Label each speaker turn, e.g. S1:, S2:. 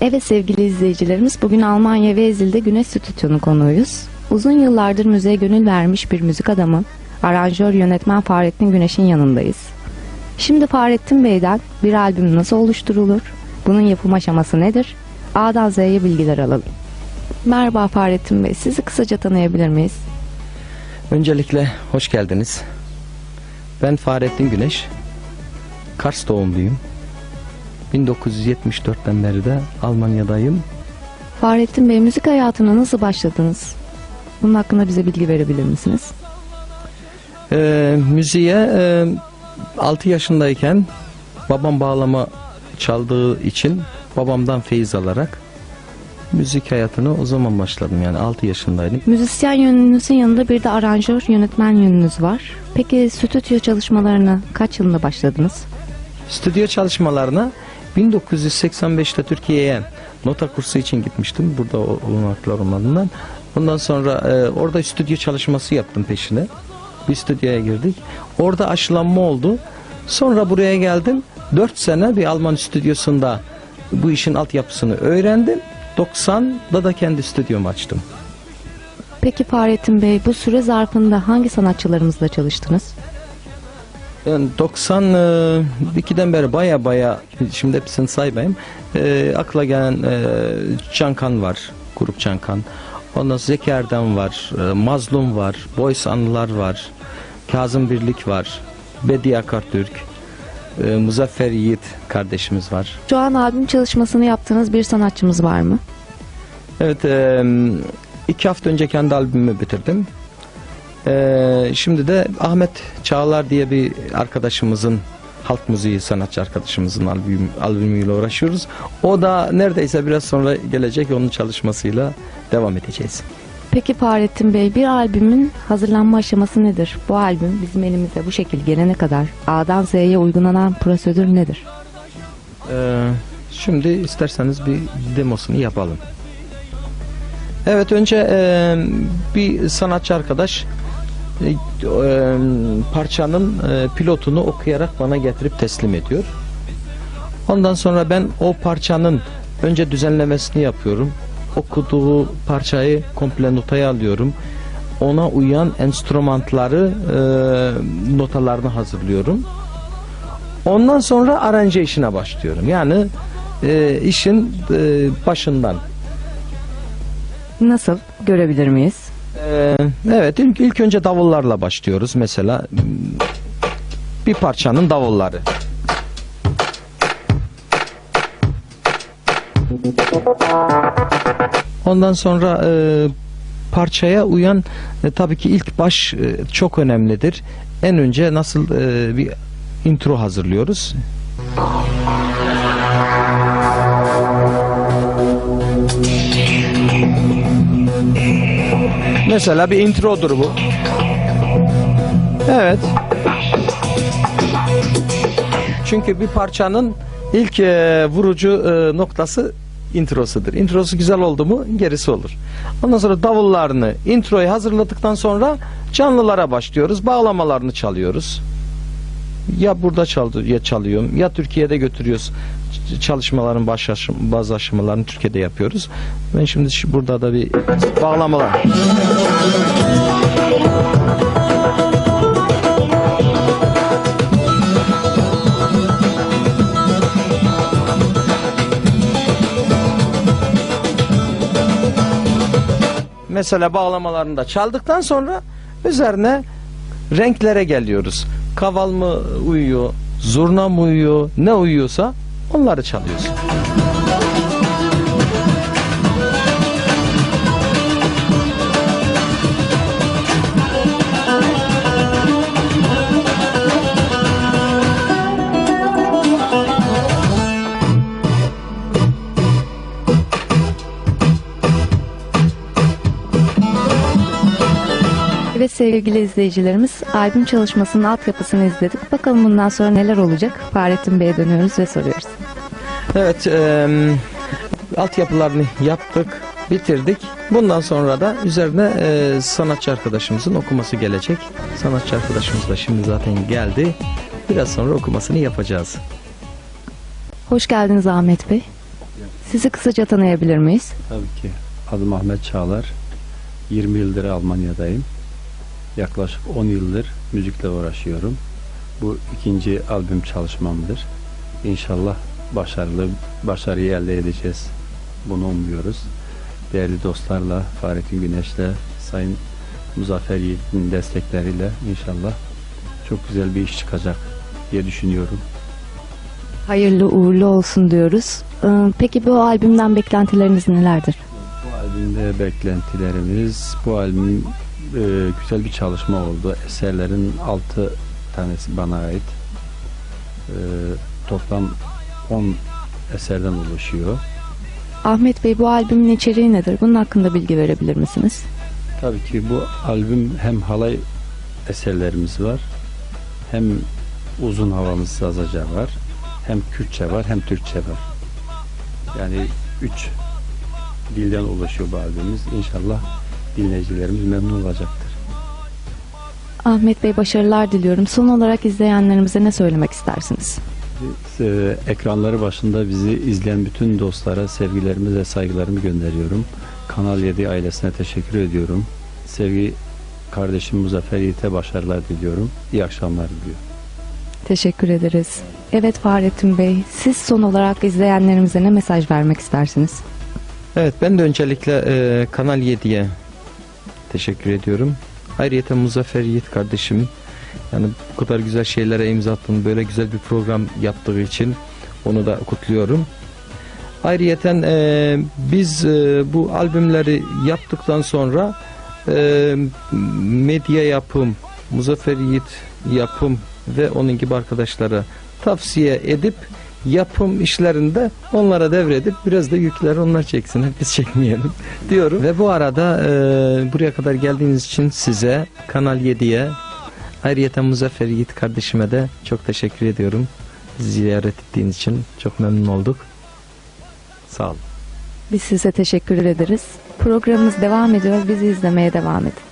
S1: Evet sevgili izleyicilerimiz bugün Almanya Vezil'de Güneş Stüdyo'nu konuğuyuz. Uzun yıllardır müziğe gönül vermiş bir müzik adamı, aranjör yönetmen Fahrettin Güneş'in yanındayız. Şimdi Fahrettin Bey'den bir albüm nasıl oluşturulur, bunun yapım aşaması nedir, A'dan Z'ye bilgiler alalım. Merhaba Fahrettin Bey, sizi kısaca tanıyabilir miyiz?
S2: Öncelikle hoş geldiniz. Ben Fahrettin Güneş. Kars doğumluyum. 1974'ten beri de Almanya'dayım.
S1: Fahrettin Bey müzik hayatına nasıl başladınız? Bunun hakkında bize bilgi verebilir misiniz?
S2: Ee, müziğe e, 6 yaşındayken babam bağlama çaldığı için babamdan feyiz alarak müzik hayatına o zaman başladım yani 6 yaşındaydım.
S1: Müzisyen yönünüzün yanında bir de aranjör yönetmen yönünüz var. Peki stüdyo çalışmalarına kaç yılında başladınız?
S2: Stüdyo çalışmalarına 1985'te Türkiye'ye nota kursu için gitmiştim. Burada olanaklar olmadığından. Ondan sonra e, orada stüdyo çalışması yaptım peşine. Bir stüdyoya girdik. Orada aşılanma oldu. Sonra buraya geldim. 4 sene bir Alman stüdyosunda bu işin altyapısını öğrendim. 90'da da kendi stüdyomu açtım.
S1: Peki Fahrettin Bey bu süre zarfında hangi sanatçılarımızla çalıştınız?
S2: Yani 92'den beri baya baya şimdi hepsini saymayayım. E, akla gelen e, Cankan var. Grup Cankan. Ondan Zeki Erdem var. e, Mazlum var. Boys Anılar var. Kazım Birlik var. Bediye Akartürk. E, Muzaffer Yiğit kardeşimiz var.
S1: Şu an albüm çalışmasını yaptığınız bir sanatçımız var mı?
S2: Evet e, iki hafta önce kendi albümümü bitirdim. E, şimdi de Ahmet Çağlar diye bir arkadaşımızın halk müziği sanatçı arkadaşımızın albüm, albümüyle uğraşıyoruz. O da neredeyse biraz sonra gelecek onun çalışmasıyla devam edeceğiz.
S1: Peki Fahrettin Bey bir albümün hazırlanma aşaması nedir? Bu albüm bizim elimize bu şekil gelene kadar A'dan Z'ye uygulanan prosedür nedir?
S2: Ee, şimdi isterseniz bir demosunu yapalım. Evet önce e, bir sanatçı arkadaş parçanın e, pilotunu okuyarak bana getirip teslim ediyor. Ondan sonra ben o parçanın önce düzenlemesini yapıyorum. Okuduğu parçayı komple notaya alıyorum. Ona uyan enstrümanları e, notalarını hazırlıyorum. Ondan sonra aranje işine başlıyorum. Yani e, işin e, başından.
S1: Nasıl? Görebilir miyiz?
S2: E, evet ilk, ilk önce davullarla başlıyoruz. Mesela m, bir parçanın davulları. Ondan sonra e, parçaya uyan e, tabii ki ilk baş e, çok önemlidir. En önce nasıl e, bir intro hazırlıyoruz. Mesela bir introdur bu. Evet. Çünkü bir parçanın ilk e, vurucu e, noktası introsudur. Introsu güzel oldu mu gerisi olur. Ondan sonra davullarını, introyu hazırladıktan sonra canlılara başlıyoruz. Bağlamalarını çalıyoruz. Ya burada çaldı, ya çalıyorum ya Türkiye'de götürüyoruz. Çalışmaların baş aşım, bazı aşamalarını Türkiye'de yapıyoruz. Ben şimdi burada da bir bağlamalar. Mesela bağlamalarını da çaldıktan sonra üzerine renklere geliyoruz. Kaval mı uyuyor, zurna mı uyuyor, ne uyuyorsa onları çalıyorsun.
S1: Evet sevgili izleyicilerimiz albüm çalışmasının altyapısını izledik. Bakalım bundan sonra neler olacak? Fahrettin Bey'e dönüyoruz ve soruyoruz.
S2: Evet, e, altyapılarını yaptık, bitirdik. Bundan sonra da üzerine e, sanatçı arkadaşımızın okuması gelecek. Sanatçı arkadaşımız da şimdi zaten geldi. Biraz sonra okumasını yapacağız.
S1: Hoş geldiniz Ahmet Bey. Sizi kısaca tanıyabilir miyiz?
S3: Tabii ki. Adım Ahmet Çağlar. 20 yıldır Almanya'dayım. Yaklaşık 10 yıldır müzikle uğraşıyorum. Bu ikinci albüm çalışmamdır. İnşallah başarılı, başarıyı elde edeceğiz. Bunu umuyoruz. Değerli dostlarla, Fahrettin Güneş'le, Sayın Muzaffer Yiğit'in destekleriyle inşallah çok güzel bir iş çıkacak diye düşünüyorum.
S1: Hayırlı uğurlu olsun diyoruz. Ee, Peki bu albümden beklentileriniz nelerdir?
S3: Bu albümde beklentilerimiz, bu albüm e, güzel bir çalışma oldu. Eserlerin 6 tanesi bana ait. E, toplam 10 eserden oluşuyor.
S1: Ahmet Bey bu albümün içeriği nedir? Bunun hakkında bilgi verebilir misiniz?
S3: Tabii ki bu albüm hem halay eserlerimiz var, hem uzun havamız sazaca var, hem Kürtçe var, hem Türkçe var. Yani üç dilden oluşuyor bu albümümüz. İnşallah dinleyicilerimiz memnun olacaktır.
S1: Ahmet Bey başarılar diliyorum. Son olarak izleyenlerimize ne söylemek istersiniz?
S3: Ee, ekranları başında bizi izleyen bütün dostlara sevgilerimi ve saygılarımı gönderiyorum. Kanal 7 ailesine teşekkür ediyorum. Sevgi kardeşim Muzaffer Yiğit'e başarılar diliyorum. İyi akşamlar diliyorum.
S1: Teşekkür ederiz. Evet Fahrettin Bey, siz son olarak izleyenlerimize ne mesaj vermek istersiniz?
S2: Evet ben de öncelikle e, Kanal 7'ye teşekkür ediyorum. Ayrıca Muzaffer Yiğit kardeşim yani bu kadar güzel şeylere imza attığını böyle güzel bir program yaptığı için onu da kutluyorum. Ayrıyeten e, biz e, bu albümleri yaptıktan sonra e, medya yapım, Muzaffer Yiğit yapım ve onun gibi arkadaşlara tavsiye edip yapım işlerinde onlara devredip biraz da yükleri onlar çeksin biz çekmeyelim diyorum. Ve bu arada e, buraya kadar geldiğiniz için size Kanal 7'ye ayrıca Muzaffer Yiğit kardeşime de çok teşekkür ediyorum. Ziyaret ettiğiniz için çok memnun olduk. Sağ olun.
S1: Biz size teşekkür ederiz. Programımız devam ediyor. Bizi izlemeye devam edin.